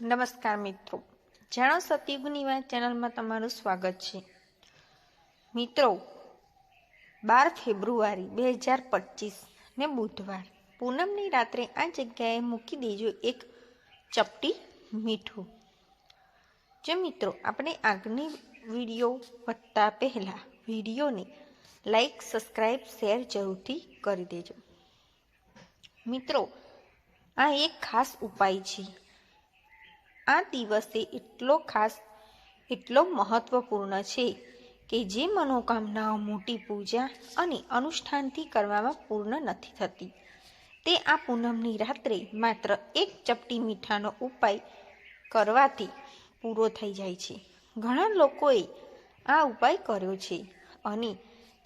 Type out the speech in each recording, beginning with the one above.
નમસ્કાર મિત્રો. જાણો સતયુગની વાત ચેનલમાં તમારું સ્વાગત છે. મિત્રો, બાર ફેબ્રુઆરી બે હજાર પચીસ ને બુધવાર. પૂનમની રાત્રે આ જગ્યાએ મૂકી દેજો એક ચપટી મીઠું. જો મિત્રો, આપણે આગની વીડિયો વધતા પહેલાં વિડીયોને લાઈક સબસ્ક્રાઈબ શેર જરૂરથી કરી દેજો. મિત્રો, આ એક ખાસ ઉપાય છે. આ દિવસે એટલો ખાસ, એટલો મહત્વપૂર્ણ છે કે જે મનોકામનાઓ મોટી પૂજા અને અનુષ્ઠાનથી કરવામાં પૂર્ણ નથી થતી. તે આ પૂનમની રાત્રે માત્ર એક ચપટી મીઠાનો ઉપાય કરવાથી પૂરો થઈ જાય છે. ઘણા લોકોએ આ ઉપાય કર્યો છે અને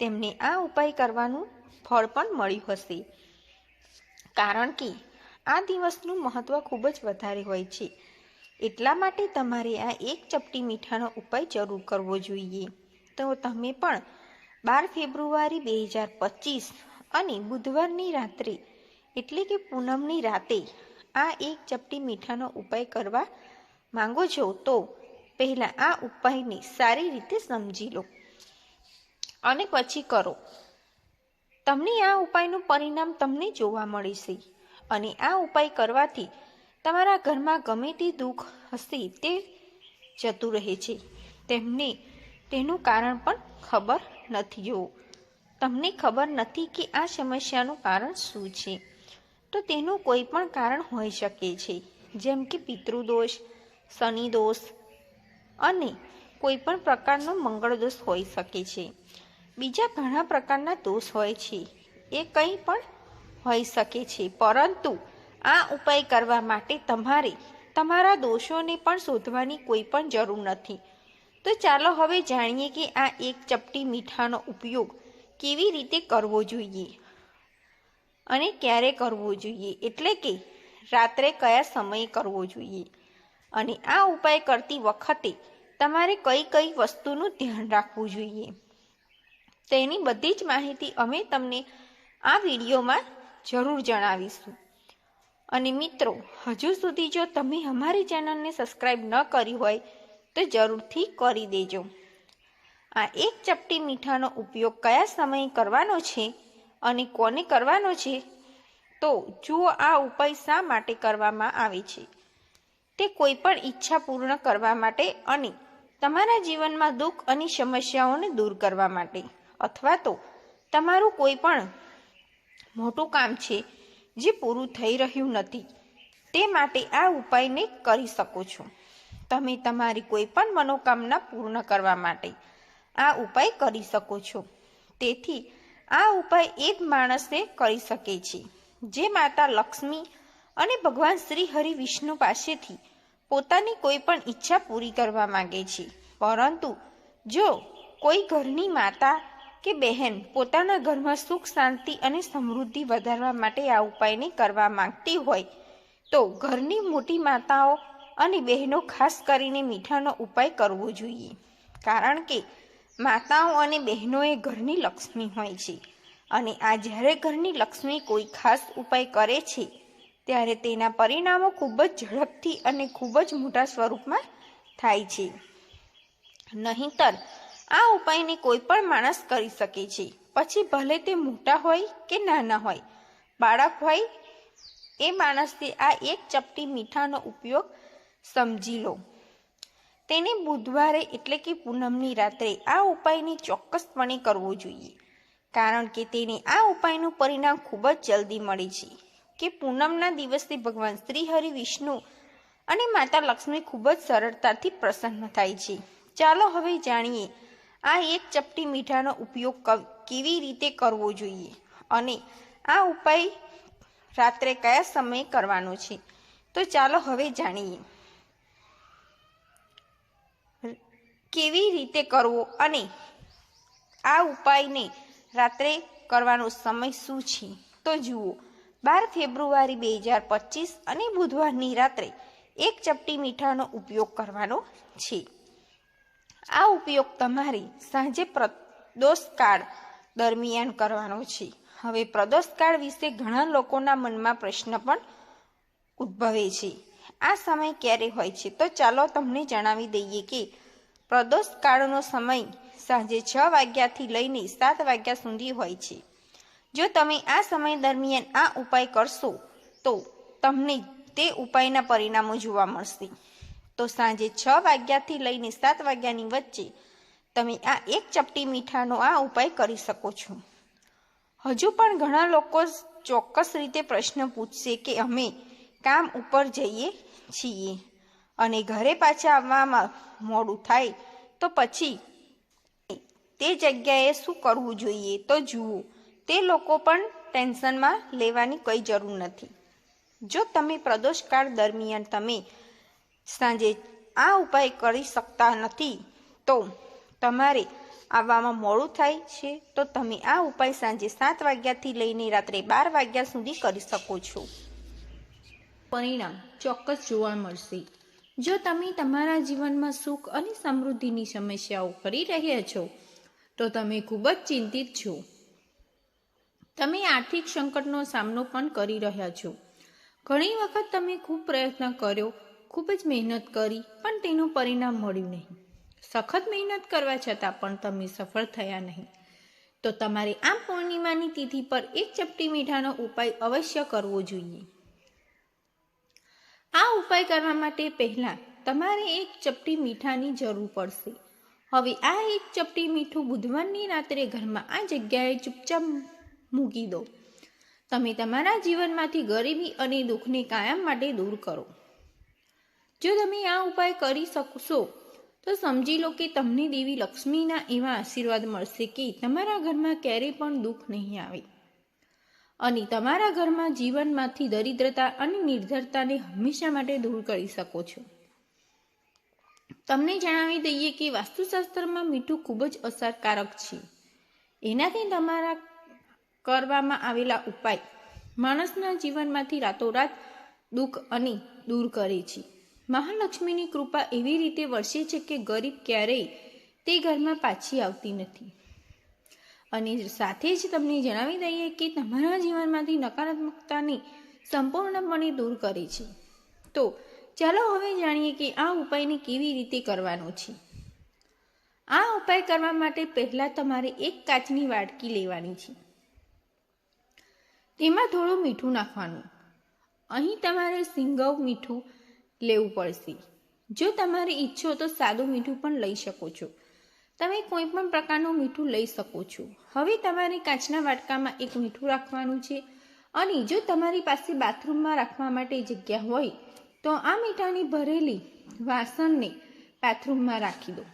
તેમને આ ઉપાય કરવાનું ફળ પણ મળ્યું હશે. કારણ કે આ દિવસનું મહત્ત્વ ખૂબ જ વધારે હોય છે. એટલા માટે તમારે આ એક ચપટી મીઠાનો ઉપાય જરૂર કરવો જોઈએ. તો તમે પણ બાર ફેબ્રુઆરી બે હજાર પચીસ અને બુધવારની રાત્રે, એટલે કે પૂનમની રાતે, આ એક ચપટી મીઠાનો ઉપાય કરવા માંગો છો તો પહેલાં આ ઉપાયને સારી રીતે સમજી લો. અને પછી કરો. તમને આ ઉપાયનું પરિણામ તમને જોવા મળશે. અને આ ઉપાય કરવાથી તમારા ઘરમાં ગમે તે દુઃખ હશે તે જતું રહે છે. તેમને, તેનું કારણ પણ ખબર નથી જો તમને ખબર નથી કે આ સમસ્યાનું કારણ શું છે. તો તેનું કોઈ પણ કારણ હોઈ શકે છે. જેમ કે પિતૃદોષ શનિ દોષ અને કોઈ પણ પ્રકારનો મંગળ દોષ હોઈ શકે છે. બીજા ઘણા પ્રકારના દોષ હોય છે. એ કંઈ પણ હોઈ શકે છે. પરંતુ આ ઉપાય કરવા માટે તમારે તમારા દોષોને પણ શોધવાની કોઈ પણ જરૂર નથી. તો ચાલો હવે જાણીએ કે આ એક ચપટી મીઠાનો ઉપયોગ કેવી રીતે કરવો જોઈએ અને ક્યારે કરવો જોઈએ. એટલે કે રાત્રે કયા સમયે કરવો જોઈએ અને આ ઉપાય કરતી વખતે તમારે કઈ કઈ વસ્તુનું ધ્યાન રાખવું જોઈએ. તેની બધી જ માહિતી અમે તમને આ વિડીયોમાં જરૂર જણાવીશું. અને મિત્રો, હજુ સુધી જો તમે અમારી ચેનલને સબસ્ક્રાઈબ ન કરી હોય, તો જરૂરથી કરી દેજો. આ એક ચપટી મીઠાનો ઉપયોગ કયા સમયે કરવાનો છે અને કોને કરવાનો છે? તો જુઓ આ ઉપાય શા માટે કરવામાં આવે છે. તે કોઈ પણ ઈચ્છા પૂર્ણ કરવા માટે અને તમારા જીવનમાં દુઃખ અને સમસ્યાઓને દૂર કરવા માટે, અથવા તો તમારું કોઈ પણ મોટું કામ છે જે પૂરું થઈ રહ્યું નથી, તે માટે આ ઉપાયને કરી શકો છો. તમે તમારી કોઈ પણ મનોકામના પૂર્ણ કરવા માટે આ ઉપાય કરી શકો છો. તેથી, આ ઉપાય એક માણસે કરી શકે છે, જે માતા લક્ષ્મી અને ભગવાન શ્રી હરિ વિષ્ણુ પાસેથી પોતાની કોઈ પણ ઈચ્છા પૂરી કરવા માંગે છે. પરંતુ, જો કોઈ ઘરની માતા કે બહેન, પોતાના ઘરમાં સુખ, શાંતિ અને સમૃદ્ધિ વધારવા માટે આ ઉપાયને કરવા માંગતી હોય, તો ઘરની મોટી માતાઓ અને બહેનો ખાસ કરીને મીઠાનો ઉપાય કરવો જોઈએ. કારણ કે માતાઓ અને બહેનોએ ઘરની લક્ષ્મી હોય છે અને આ જ્યારે ઘરની લક્ષ્મી કોઈ ખાસ ઉપાય કરે છે, ત્યારે તેના પરિણામો ખૂબ જ ઝડપથી અને ખૂબ જ મોટા સ્વરૂપમાં થાય છે. નહીંતર આ ઉપાયને કોઈ પણ માણસ કરી શકે છે. પછી ભલે તે મોટા હોય કે નાના હોય, બાળક હોય, એ માણસે આ એક ચપટી મીઠાનો ઉપયોગ સમજી લો. તેને બુધવારે એટલે કે પૂનમની રાત્રે આ ઉપાયને ચોક્કસપણે કરવો જોઈએ, કારણ કે તેને આ ઉપાયનું પરિણામ ખૂબ જ જલ્દી મળે છે કે પૂનમના દિવસે ભગવાન શ્રી હરિ વિષ્ણુ અને માતા લક્ષ્મી ખૂબ જ સરળતાથી પ્રસન્ન થાય છે. ચાલો હવે જાણીએ આ એક ચપટી મીઠાનો ઉપયોગ કેવી રીતે કરવો જોઈએ? અને આ ઉપાય રાત્રે કયા સમયે કરવાનો છે? તો ચાલો હવે જાણીએ. કેવી રીતે કરવો અને આ ઉપાયને રાત્રે કરવાનો સમય શું છે? તો જુઓ, બાર ફેબ્રુઆરી બે હજાર પચીસ અને બુધવારની રાત્રે એક ચપટી મીઠાનો ઉપયોગ કરવાનો છે. આ ઉપયોગ તમારે સાંજે પ્રદોષકાળ દરમિયાન કરવાનો છે. હવે પ્રદોષકાળ વિશે ઘણા લોકોના મનમાં પ્રશ્ન પણ ઉદ્ભવે છે. આ સમય ક્યારે હોય છે? તો ચાલો તમને જણાવી દઈએ કે પ્રદોષ કાળનો સમય સાંજે છ વાગ્યાથી લઈને સાત વાગ્યા સુધી હોય છે. જો તમે આ સમય દરમિયાન આ ઉપાય કરશો, તો તમને તે ઉપાયના પરિણામો જોવા મળશે. તો સાંજે છ વાગ્યાથી લઈને સાત વાગ્યાની વચ્ચે તમે આ એક ચપટી મીઠાનો આ ઉપાય કરી શકો છો. હજુ પણ ઘણા લોકો ચોક્કસ રીતે પ્રશ્ન પૂછશે કે અમે કામ ઉપર જઈએ છીએ અને ઘરે પાછા આવવામાં મોડું થાય તો પછી તે જગ્યાએ શું કરવું જોઈએ તો જુઓ. તે લોકો પણ ટેન્શનમાં લેવાની કોઈ જરૂર નથી. જો તમે પ્રદોષકાળ દરમિયાન તમે સાંજે આ ઉપાય કરી શકતા નથી. તો તમારે આવવામાં મોડું થાય છે, તો તમે આ ઉપાય સાંજે સાત વાગ્યાથી લઈને રાત્રે બાર વાગ્યા સુધી કરી શકો છો. પરિણામ ચોક્કસ જોવા મળશે. જો તમે તમારા જીવનમાં સુખ અને સમૃદ્ધિની સમસ્યાઓ કરી રહ્યા છો, તો તમે ખૂબ જ ચિંતિત છો. તમે આર્થિક સંકટનો સામનો પણ કરી રહ્યા છો. ઘણી વખત તમે ખૂબ પ્રયત્ન કર્યો ખૂબ જ મહેનત કરી, પણ તેનું પરિણામ મળ્યું નહીં. સખત મહેનત કરવા છતાં પણ તમે સફળ થયા નહીં. તો તમારે આ પૂર્ણિમાની તિથિ પર એક ચપટી મીઠાનો ઉપાય અવશ્ય કરવો જોઈએ. આ ઉપાય કરવા માટે પહેલાં તમારે એક ચપટી મીઠાની જરૂર પડશે. હવે આ એક ચપટી મીઠું બુધવારની રાત્રે ઘરમાં આ જગ્યાએ ચૂપચાપ મૂકી દો. તમે તમારા જીવનમાંથી ગરીબી અને દુઃખને કાયમ માટે દૂર કરો. જો તમે આ ઉપાય કરી શકશો, તો સમજી લો કે તમને દેવી લક્ષ્મીના એવા આશીર્વાદ મળશે કે તમારા ઘરમાં ક્યારેય પણ દુઃખ નહીં આવે. અને તમારા ઘરમાં જીવનમાંથી દરિદ્રતા અને નિર્ધરતાને હંમેશા માટે દૂર કરી શકો છો. તમને જણાવી દઈએ કે વાસ્તુશાસ્ત્રમાં મીઠું ખૂબ જ અસરકારક છે. એનાથી તમારા કરવામાં આવેલા ઉપાય માણસના જીવનમાંથી રાતોરાત દુઃખ અને દૂર કરે છે. મહાલક્ષ્મીની કૃપા એવી રીતે વરસે છે કે ગરીબ ક્યારેય તે ઘરમાં પાછી આવતી નથી. અને સાથે જ તમને જણાવી દઈએ કે તમારા જીવનમાંથી નકારાત્મકતાને સંપૂર્ણપણે દૂર કરે છે. તો ચાલો હવે જાણીએ કે આ ઉપાયને કેવી રીતે કરવાનો છે. આ ઉપાય કરવા માટે પહેલાં તમારે એક કાચની વાડકી લેવાની છે. તેમાં થોડું મીઠું નાખવાનું. અહીં તમારે સિંગવ મીઠું લેવું પડશે. જો તમારે ઈચ્છો તો સાદું મીઠું પણ લઈ શકો છો. તમે કોઈ પણ પ્રકારનું મીઠું લઈ શકો છો. હવે તમારે કાચના વાટકામાં એક મીઠું રાખવાનું છે અને જો તમારી પાસે બાથરૂમમાં રાખવા માટે જગ્યા હોય તો આ મીઠાની ભરેલી વાસણને બાથરૂમમાં રાખી દો.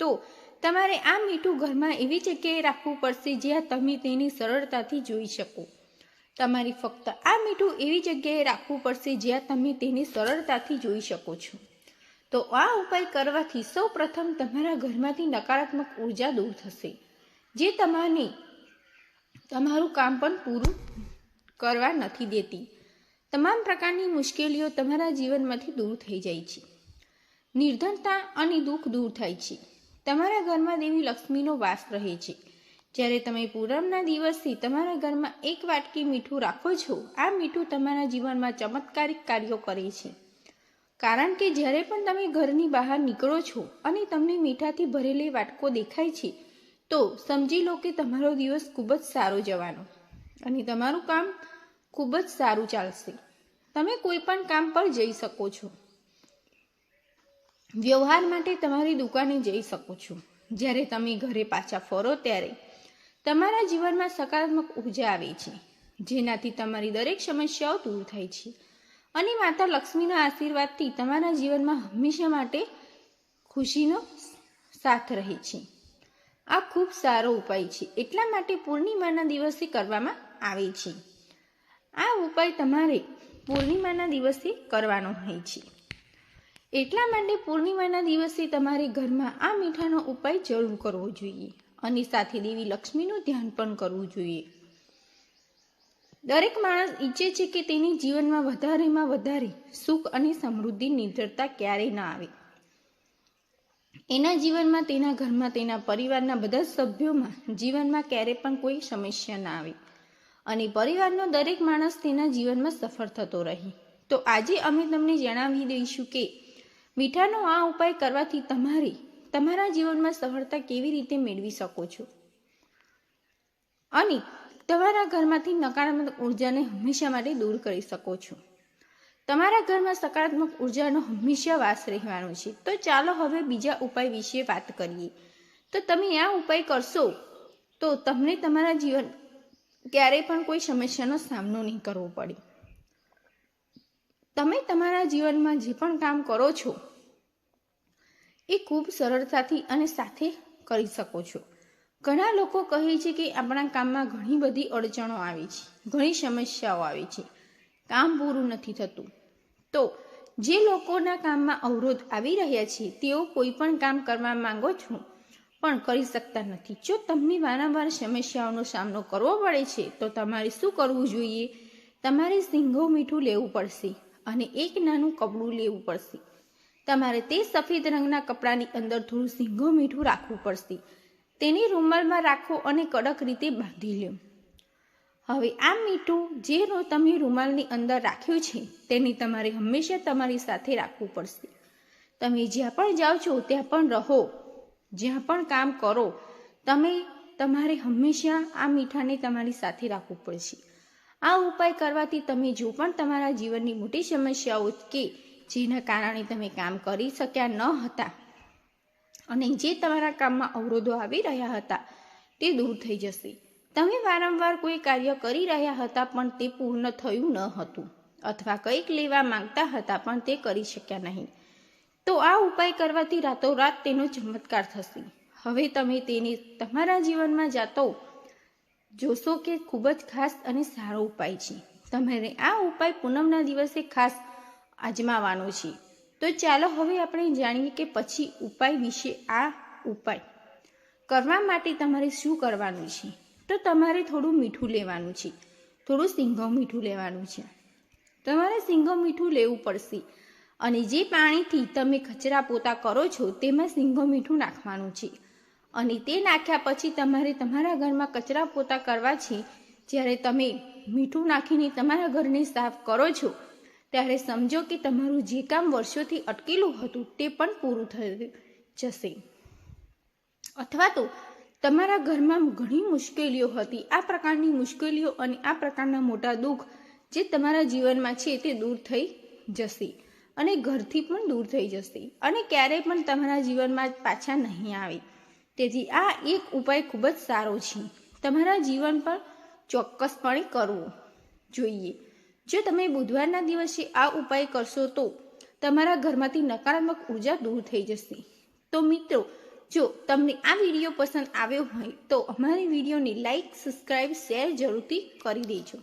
તો તમારે આ મીઠું ઘરમાં એવી જગ્યાએ રાખવું પડશે જ્યાં તમે તેને સરળતાથી જોઈ શકો. તમારે ફક્ત આ મીઠું એવી જગ્યાએ રાખવું પડશે જ્યાં તમે તેને સરળતાથી જોઈ શકો છો. તો આ ઉપાય કરવાથી સૌ પ્રથમ તમારા ઘરમાંથી નકારાત્મક ઊર્જા દૂર થશે, જે તમારે તમારું કામ પણ પૂરું કરવા નથી દેતી. તમામ પ્રકારની મુશ્કેલીઓ તમારા જીવનમાંથી દૂર થઈ જાય છે. નિર્ધનતા અને દુઃખ દૂર થાય છે. તમારા ઘરમાં દેવી લક્ષ્મીનો વાસ રહે છે. જ્યારે તમે પૂરમના દિવસથી તમારા ઘરમાં એક વાટકી મીઠું રાખો છો, આ મીઠું તમારા જીવનમાં ચમત્કારિક કાર્યો કરે છે. કારણ કે જ્યારે પણ તમે ઘરની બહાર નીકળો છો અને તમને મીઠાથી ભરેલી વાટકો દેખાય છે, તો સમજી લો કે તમારો દિવસ ખૂબ જ સારો જવાનો અને તમારું કામ ખૂબ જ સારું ચાલશે. તમે કોઈ પણ કામ પર જઈ શકો છો. વ્યવહાર માટે તમારી દુકાને જઈ શકો છો. જ્યારે તમે ઘરે પાછા ફરો ત્યારે તમારા જીવનમાં સકારાત્મક ઊર્જા આવે છે, જેનાથી તમારી દરેક સમસ્યાઓ દૂર થાય છે. અને માતા લક્ષ્મીના આશીર્વાદથી તમારા જીવનમાં હંમેશા માટે ખુશીનો સાથ રહે છે. આ ખૂબ સારો ઉપાય છે. એટલા માટે પૂર્ણિમાના દિવસે કરવામાં આવે છે. આ ઉપાય તમારે પૂર્ણિમાના દિવસે કરવાનો હોય છે. એટલા માટે પૂર્ણિમાના દિવસે તમારે ઘરમાં આ મીઠાનો ઉપાય જરૂર કરવો જોઈએ. અને સાથે દેવી લક્ષ્મીનું ધ્યાન પણ કરવું જોઈએ. દરેક માણસ ઈચ્છે છે કે તેની જીવનમાં વધારેમાં વધારે સુખ અને સમૃદ્ધિ નિર્ધરતા ક્યારેય ના આવે. એના જીવનમાં, તેના ઘરમાં, તેના પરિવારના બધા સભ્યોમાં જીવનમાં ક્યારે પણ કોઈ સમસ્યા ના આવે. અને પરિવારનો દરેક માણસ તેના જીવનમાં સફળ થતો રહે. તો આજે અમે તમને જણાવી દઈશું કે મીઠાનો આ ઉપાય કરવાથી તમારે તમારા જીવનમાં સફળતા કેવી રીતે મેળવી શકો છો? અને તમારા ઘરમાંથી નકારાત્મક ઉર્જાને હંમેશા માટે દૂર કરી શકો છો. તમારા ઘરમાં સકારાત્મક ઉર્જાનો હંમેશા વાસ રહેવાનો છે. તો ચાલો હવે બીજા ઉપાય વિશે વાત કરીએ. તો તમે આ ઉપાય કરશો તો તમને તમારા જીવન ક્યારેય પણ કોઈ સમસ્યાનો સામનો નહીં કરવો પડે. તમે તમારા જીવનમાં જે પણ કામ કરો છો એ ખૂબ સરળતાથી અને સાથે કરી શકો છો. ઘણા લોકો કહે છે કે આપણા કામમાં ઘણી બધી અડચણો આવે છે, ઘણી સમસ્યાઓ આવે છે. કામ પૂરું નથી થતું. તો જે લોકોના કામમાં અવરોધ આવી રહ્યા છે, તેઓ કોઈ પણ કામ કરવા માંગો છો, પણ કરી શકતા નથી. જો તમને વારંવાર સમસ્યાઓનો સામનો કરવો પડે છે, તો તમારે શું કરવું જોઈએ? તમારે સિંગો મીઠું લેવું પડશે અને એક નાનું કપડું લેવું પડશે. તમારે તે સફેદ રંગના કપડાની અંદર થોડું સિંગો મીઠું રાખવું પડશે. તેને રૂમાલમાં રાખો અને કડક રીતે બાંધી લો હવે આ મીઠું જે તમે રૂમાલની અંદર રાખ્યું છે, તેને તમારે હંમેશા તમારી સાથે રાખવું પડશે. તમે જ્યાં પણ જાઓ છો, ત્યાં પણ રહો. જ્યાં પણ કામ કરો, તમે તમારે હંમેશા આ મીઠાને તમારી સાથે રાખવું પડશે. આ ઉપાય કરવાથી તમે જો પણ તમારા જીવનની મોટી સમસ્યાઓ કે જેના કારણે તમે કામ કરી શક્યા ન હતા. અને જે તમારા કામમાં અવરોધો આવી રહ્યા હતા, તે દૂર થઈ જશે. તમે વારંવાર કોઈ કાર્ય કરી રહ્યા હતા, પણ તે પૂર્ણ થયું ન હતું. અથવા કંઈક લેવા માંગતા હતા, પણ તે કરી શક્યા નહીં. તો આ ઉપાય કરવાથી રાતોરાત તેનો ચમત્કાર થશે. હવે તમે તેને તમારા જીવનમાં જાતો જોશો કે ખૂબ જ ખાસ અને સારો ઉપાય છે. તમારે આ ઉપાય પૂનમના દિવસે ખાસ આજમાવાનો છે. તો ચાલો હવે આપણે જાણીએ કે પછી ઉપાય વિશે આ ઉપાય. કરવા માટે તમારે શું કરવાનું છે? તો તમારે થોડું મીઠું લેવાનું છે. થોડું સિંગો મીઠું લેવાનું છે. તમારે સિંગો મીઠું લેવું પડશે. અને જે પાણીથી તમે કચરા પોતા કરો છો, તેમાં સિંગો મીઠું નાખવાનું છે. અને તે નાખ્યા પછી તમારે તમારા ઘરમાં કચરા પોતા કરવા છે. જ્યારે તમે મીઠું નાખીને તમારા ઘરને સાફ કરો છો ત્યારે સમજો કે તમારું જે કામ વર્ષોથી અટકેલું હતું તે પણ પૂરું થઈ જશે. અથવા તો તમારા ઘરમાં ઘણી મુશ્કેલીઓ હતી. આ પ્રકારની મુશ્કેલીઓ અને આ પ્રકારના મોટા દુઃખ જે તમારા જીવનમાં છે તે દૂર થઈ જશે અને ઘરથી પણ દૂર થઈ જશે અને ક્યારેય પણ તમારા જીવનમાં પાછા નહીં આવે. તેથી આ એક ઉપાય ખૂબ જ સારો છે. તમારા જીવન પર ચોક્કસપણે કરવો જોઈએ. જો તમે બુધવારના દિવસે આ ઉપાય કરશો તો તમારા ઘરમાંથી નકારાત્મક ઊર્જા દૂર થઈ જશે. તો મિત્રો, જો તમને આ વીડિયો પસંદ આવ્યો હોય તો અમારી વિડીયોને લાઈક સબસ્ક્રાઈબ શેર જરૂરથી કરી દેજો.